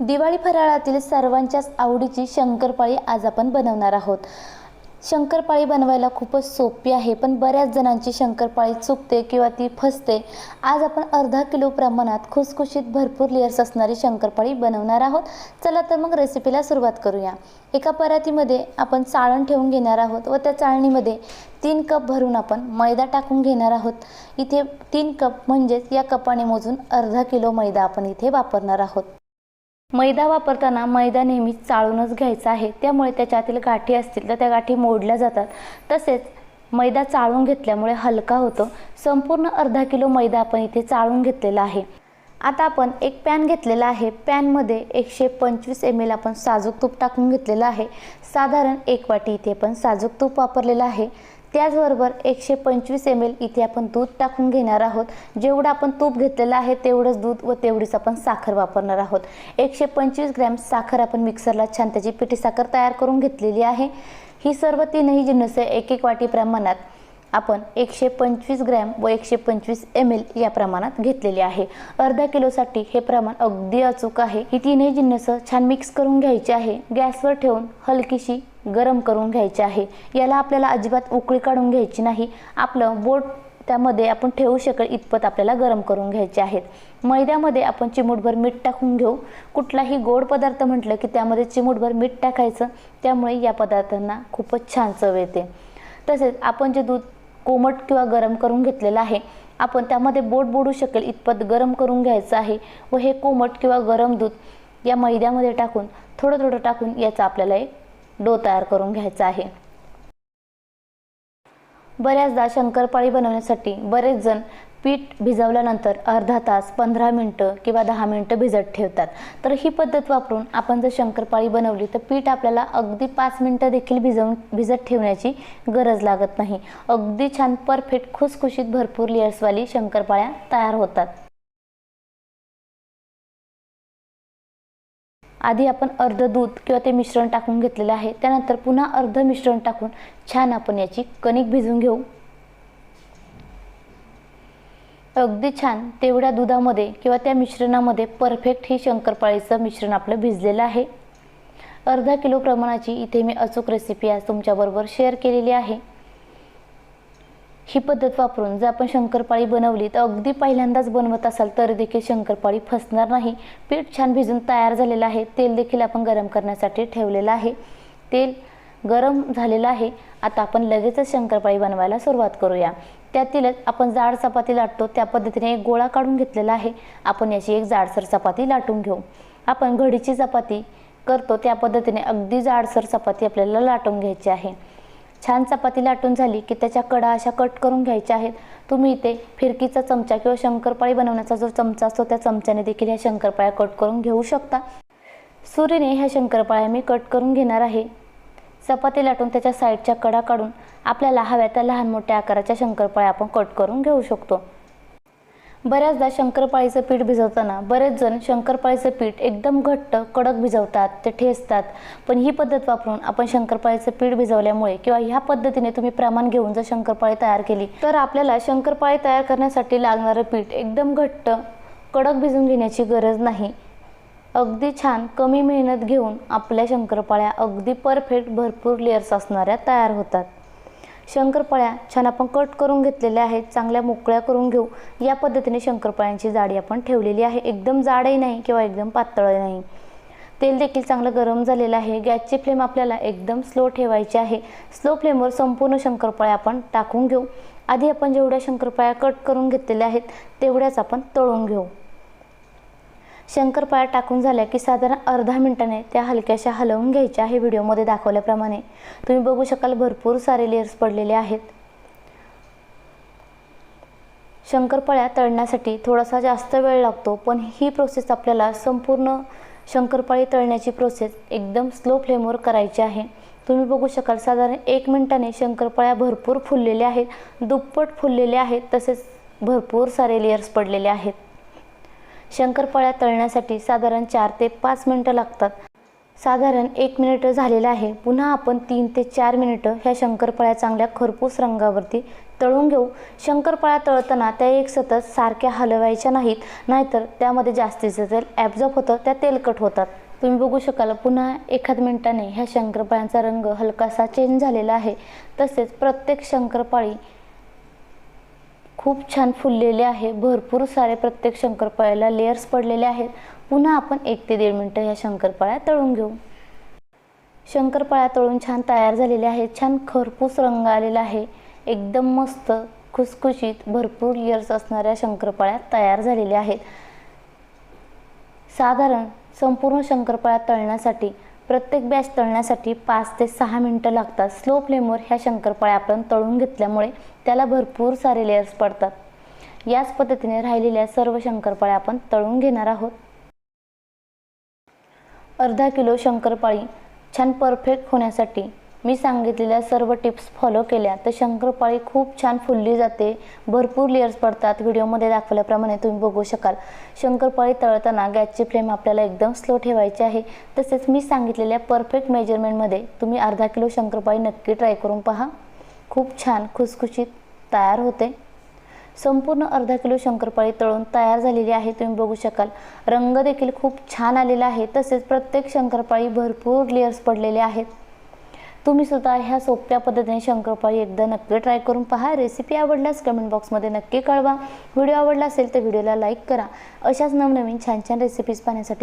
दिवाळी फराळातील सर्वांच्याच आवडीची शंकरपाळी आज आपण बनवणार आहोत. शंकरपाळी बनवायला खूपच सोपी आहे पण बऱ्याच जणांची शंकरपाळी चुकते किंवा ती फसते. आज आपण अर्धा किलो प्रमाणात खुसखुशीत भरपूर लेअर्स असणारी शंकरपाळी बनवणार आहोत. चला तर मग रेसिपीला सुरुवात करूया. एका परातीमध्ये आपण चाळण ठेवून घेणार आहोत व त्या चाळणीमध्ये तीन कप भरून आपण मैदा टाकून घेणार आहोत. इथे तीन कप म्हणजेच या कपाने मोजून अर्धा किलो मैदा आपण इथे वापरणार आहोत. मैदा वापरताना मैदा नेहमी चाळूनच घ्यायचा आहे. त्यामुळे त्याच्यातील गाठी असतील तर त्या गाठी मोडल्या जातात. तसेच मैदा चाळून घेतल्यामुळे हलका होतो. संपूर्ण अर्धा किलो मैदा आपण इथे चाळून घेतलेला आहे. आता आपण एक पॅन घेतलेला आहे. पॅनमध्ये एकशे पंचवीस एम एल आपण साजूक तूप टाकून घेतलेलं आहे. साधारण एक वाटी इथे आपण साजूक तूप वापरलेलं आहे. त्याचबरोबर एकशे पंचवीस एम एल इथे आपण दूध टाकून घेणार आहोत. जेवढं आपण तूप घेतलेलं आहे तेवढंच दूध व तेवढीच आपण साखर वापरणार आहोत. एकशे पंचवीस ग्रॅम साखर आपण मिक्सरला छान त्याची पिठी साखर तयार करून घेतलेली आहे. ही सर्व तीनही जिन्नसे एक एक वाटी प्रमाणात. आपण एकशे पंचवीस ग्रॅम व एकशे पंचवीस एम एल या प्रमाणात घेतलेले आहे. अर्धा किलोसाठी हे प्रमाण अगदी अचूक आहे. ही तीनही जिन्नसं छान मिक्स करून घ्यायची आहे. गॅसवर ठेवून हलकीशी गरम करून घ्यायची आहे. याला आपल्याला अजिबात उकळी काढून घ्यायची नाही. आपलं बोट त्यामध्ये आपण ठेवू शकेल इतपत आपल्याला गरम करून घ्यायचे आहेत. मैद्यामध्ये आपण चिमूटभर मीठ टाकून घेऊ. कुठलाही गोड पदार्थ म्हटलं की त्यामध्ये चिमूटभर मीठ टाकायचं. त्यामुळे या पदार्थांना खूपच छान चव येते. तसेच आपण जे दूध कोमट किंवा गरम करून घेतलेलं आहे. आपण त्यामध्ये बोट बोडू शकेल इतपत गरम करून घ्यायचं आहे व हे कोमट किंवा गरम दूध या मैद्यामध्ये टाकून थोडं थोडं टाकून याचा आपल्याला एक डो तयार करून घ्यायचा आहे. बऱ्याचदा शंकरपाळी बनवण्यासाठी बरेच जण पीठ भिजवल्यानंतर अर्धा तास पंधरा मिनटं किंवा दहा मिनटं भिजत ठेवतात. तर ही पद्धत वापरून आपण जर शंकरपाळी बनवली तर पीठ आपल्याला अगदी पाच मिनटं देखील भिजवून भिजत ठेवण्याची गरज लागत नाही. अगदी छान परफेक्ट खुसखुशीत भरपूर लेअर्सवाली शंकरपाळ्या तयार होतात. आधी आपण अर्ध दूध किंवा ते मिश्रण टाकून घेतलेलं आहे. त्यानंतर पुन्हा अर्ध मिश्रण टाकून छान आपण याची कणिक भिजून घेऊ. अगदी छान. तेवढ्या दुधामध्ये किंवा त्या मिश्रणामध्ये परफेक्ट ही शंकरपाळीचं मिश्रण आपलं भिजलेलं आहे. अर्धा किलो प्रमाणाची इथे मी अचूक रेसिपी आज तुमच्याबरोबर शेअर केलेली आहे. ही पद्धत वापरून जर आपण शंकरपाळी बनवली तर अगदी पहिल्यांदाच बनवत असाल तर देखील शंकरपाळी फसणार नाही. पीठ छान भिजून तयार झालेलं आहे. तेल देखील आपण गरम करण्यासाठी ठेवलेलं आहे. तेल गरम झालेला आहे. आता आपण लगेचच शंकरपाळी बनवायला सुरुवात करूया. त्यातीलच आपण जाड चपाती लाटतो. त्या पद्धतीने एक गोळा काढून घेतलेला आहे. आपण याची एक जाडसर चपाती लाटून घेऊ. आपण घडीची चपाती करतो. त्या पद्धतीने अगदी जाडसर चपाती आपल्याला लाटून घ्यायची आहे. छान चपाती लाटून झाली की त्याच्या कडा अशा कट करून घ्यायच्या आहेत. तुम्ही इथे फिरकीचा चमचा किंवा शंकरपाळी बनवण्याचा जो चमचा असतो त्या चमच्याने देखील ह्या शंकरपाळ्या कट करून घेऊ शकता. सुरीने ह्या शंकरपाळ्या मी कट करून घेणार आहे. चपाती लाटून त्याच्या साईडच्या कडा काढून आपल्याला हव्या त्या लहान मोठ्या आकाराच्या शंकरपाळ्या आपण कट करून घेऊ शकतो. बऱ्याचदा शंकरपाळीचं पीठ भिजवताना बरेच जण शंकरपाळीचं पीठ एकदम घट्ट कडक भिजवतात ते ठेचतात. पण ही पद्धत वापरून आपण शंकरपाळीचं पीठ भिजवल्यामुळे किंवा ह्या पद्धतीने तुम्ही प्रमाण घेऊन जर शंकरपाळी तयार केली तर आपल्याला शंकरपाळी तयार करण्यासाठी लागणारं पीठ एकदम घट्ट कडक भिजून घेण्याची गरज नाही. अगदी छान कमी मेहनत घेऊन आपल्या शंकरपाळ्या अगदी परफेक्ट भरपूर लेअर्स असणाऱ्या तयार होतात. शंकरपाळ्या छान आपण कट करून घेतलेल्या आहेत चांगल्या मोकळ्या करून घेऊ. या पद्धतीने शंकरपाळ्यांची जाडी आपण ठेवलेली आहे. एकदम जाडही नाही किंवा एकदम पातळही नाही. तेल देखील चांगलं गरम झालेलं आहे. गॅसची फ्लेम आपल्याला एकदम स्लो ठेवायची आहे. स्लो फ्लेमवर संपूर्ण शंकरपाळ्या आपण टाकून घेऊ. आधी आपण जेवढ्या शंकरपाळ्या कट करून घेतलेल्या आहेत तेवढ्याच आपण तळून घेऊ. शंकरपाळ्या टाकून झाल्या की साधारण अर्धा मिनिटाने त्या हलक्याशा हलवून घ्यायच्या आहे व्हिडिओमध्ये दाखवल्याप्रमाणे. तुम्ही बघू शकाल भरपूर सारे लेयर्स पडलेले आहेत. शंकरपाळ्या तळण्यासाठी थोडासा जास्त वेळ लागतो पण ही प्रोसेस आपल्याला संपूर्ण शंकरपाळी तळण्याची प्रोसेस एकदम स्लो फ्लेमवर करायची आहे. तुम्ही बघू शकाल साधारण एक मिनिटाने शंकरपाळ्या भरपूर फुललेल्या आहेत दुप्पट फुललेल्या आहेत तसेच भरपूर सारे लेयर्स पडलेले आहेत. शंकरपाळ्या तळण्यासाठी साधारण चार ते पाच मिनटं लागतात. साधारण एक मिनिटं झालेलं आहे. पुन्हा आपण तीन ते चार मिनिटं ह्या शंकरपाळ्या चांगल्या खरपूस रंगावरती तळून घेऊ. शंकरपाळ्या तळताना त्या एक सतत सारख्या हलवायच्या नाहीत नाहीतर त्यामध्ये जास्तीचं तेल ॲब्झॉर्ब होतं त्या तेलकट होतात. तुम्ही बघू शकाल पुन्हा एखाद मिनिटाने ह्या शंकरपाळ्यांचा रंग हलकासा चेंज झालेला आहे. तसेच प्रत्येक शंकरपाळी खूप छान फुललेले आहे. भरपूर सारे प्रत्येक शंकरपाळ्याला लेयर्स पडलेले आहेत. पुन्हा आपण एक ते दीड मिनटं ह्या शंकरपाळ्या तळून घेऊ. शंकरपाळ्या तळून छान तयार झालेल्या आहेत. छान खरपूस रंग आलेला आहे. एकदम मस्त खुसखुशीत भरपूर लेयर्स असणाऱ्या शंकरपाळ्या तयार झालेल्या आहेत. साधारण संपूर्ण शंकरपाळ्या तळण्यासाठी प्रत्येक बॅच तळण्यासाठी पाच ते सहा मिनटं लागतात. स्लो फ्लेमवर ह्या शंकरपाळ्या आपण तळून घेतल्यामुळे त्याला भरपूर सारे लेयर्स पडतात. याच पद्धतीने राहिलेल्या सर्व शंकरपाळ्या आपण तळून घेणार आहोत. अर्धा किलो शंकरपाळी छान परफेक्ट होण्यासाठी मी सांगितलेल्या सर्व टिप्स फॉलो केल्या तर शंकरपाळी खूप छान फुलली जाते. भरपूर लेअर्स पडतात. व्हिडिओमध्ये दाखवल्याप्रमाणे तुम्ही बघू शकाल. शंकरपाळी तळताना गॅसची फ्लेम आपल्याला एकदम स्लो ठेवायची आहे. तसेच मी सांगितलेल्या परफेक्ट मेजरमेंटमध्ये तुम्ही अर्धा किलो शंकरपाळी नक्की ट्राय करून पहा. खूप छान खुसखुशीत तयार होते. संपूर्ण अर्धा किलो शंकरपाळी तळून तयार झालेली आहे तुम्ही बघू शकाल. रंग देखील खूप छान आलेला आहे. तसेच प्रत्येक शंकरपाळी भरपूर लेअर्स पडलेले आहेत. तुम्ही सुद्धा ह्या सोप्या पद्धतीने शंकरपाळी एकदा नक्की ट्राय करून पहा. रेसिपी आवडल्यास कमेंट बॉक्समध्ये नक्की कळवा. व्हिडिओ आवडला असेल तर व्हिडिओला लाईक करा. अशाच नवनवीन छान छान रेसिपीज पाहण्यासाठी